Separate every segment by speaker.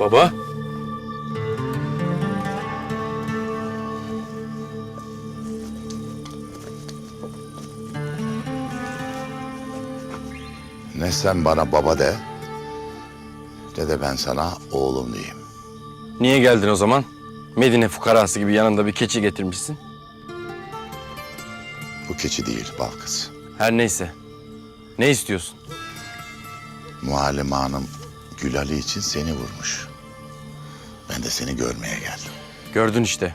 Speaker 1: Baba.
Speaker 2: Ne sen bana baba de, ne de ben sana oğlum diyeyim.
Speaker 1: Niye geldin o zaman? Medine fukarası gibi yanında bir keçi getirmişsin.
Speaker 2: Bu keçi değil bal kız.
Speaker 1: Her neyse. Ne istiyorsun?
Speaker 2: Muallim Hanım Gül Ali için seni vurmuş. Ben de seni görmeye geldim.
Speaker 1: Gördün işte.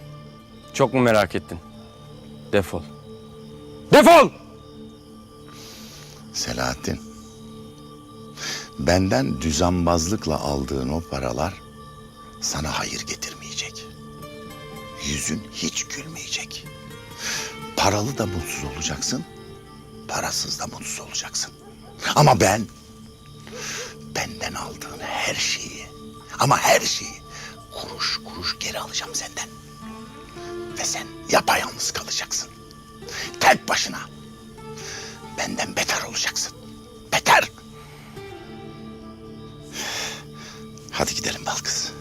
Speaker 1: Çok mu merak ettin? Defol. Defol!
Speaker 2: Selahattin, benden düzenbazlıkla aldığın o paralar sana hayır getirmeyecek. Yüzün hiç gülmeyecek. Paralı da mutsuz olacaksın, parasız da mutsuz olacaksın. Ama ben, benden aldığın her şeyi, ama her şeyi kuruş kuruş geri alacağım senden. Ve sen yapayalnız kalacaksın. Tek başına benden beter olacaksın. Beter. Hadi gidelim bal kız.